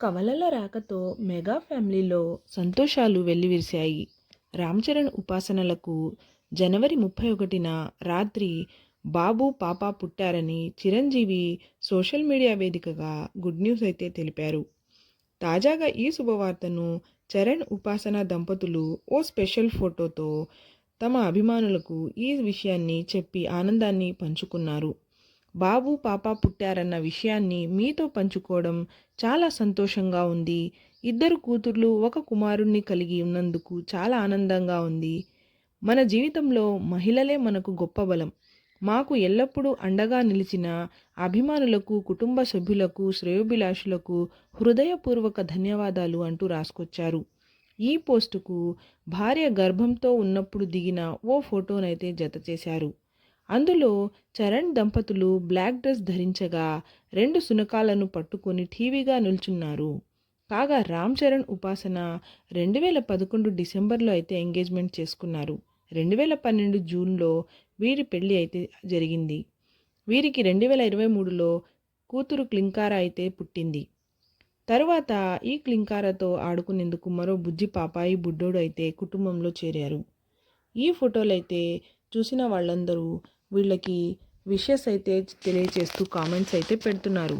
కవలల రాకతో మెగా ఫ్యామిలీలో సంతోషాలు వెల్లివిరిశాయి. రామ్ చరణ్ ఉపాసనలకు జనవరి ముప్పై ఒకటిన రాత్రి బాబు పాప పుట్టారని చిరంజీవి సోషల్ మీడియా వేదికగా గుడ్ న్యూస్ అయితే తెలిపారు. తాజాగా ఈ శుభవార్తను చరణ్ ఉపాసన దంపతులు ఓ స్పెషల్ ఫోటోతో తమ అభిమానులకు ఈ విషయాన్ని చెప్పి ఆనందాన్ని పంచుకున్నారు. బాబు పాప పుట్టారన్న విషయాన్ని మీతో పంచుకోవడం చాలా సంతోషంగా ఉంది. ఇద్దరు కూతుర్లు ఒక కుమారుణ్ణి కలిగి ఉన్నందుకు చాలా ఆనందంగా ఉంది. మన జీవితంలో మహిళలే మనకు గొప్ప బలం. మాకు ఎల్లప్పుడూ అండగా నిలిచిన అభిమానులకు కుటుంబ సభ్యులకు శ్రేయోభిలాషులకు హృదయపూర్వక ధన్యవాదాలు అంటూ రాసుకొచ్చారు. ఈ పోస్టుకు భార్య గర్భంతో ఉన్నప్పుడు దిగిన ఓ ఫోటోనైతే జత చేశారు అందులో చరణ్ దంపతులు బ్లాక్ డ్రెస్ ధరించగా రెండు సునకాలను పట్టుకొని టీవీగా నిల్చున్నారు. కాగా రామ్ చరణ్ ఉపాసన రెండు వేల పదకొండు డిసెంబర్లో అయితే ఎంగేజ్మెంట్ చేసుకున్నారు. రెండు వేల పన్నెండు జూన్లో వీరి పెళ్ళి అయితే జరిగింది. వీరికి రెండు వేల ఇరవై మూడులో కూతురు క్లింకార అయితే పుట్టింది. తరువాత ఈ క్లింకారతో ఆడుకునేందుకు మరో బుజ్జి పాపాయి బుడ్డోడు అయితే కుటుంబంలో చేరారు. ఈ ఫోటోలు అయితే చూసిన వాళ్ళందరూ వీళ్ళకి విషెస్ అయితే తెలియచేస్తూ కామెంట్స్ అయితే పెడుతున్నారు.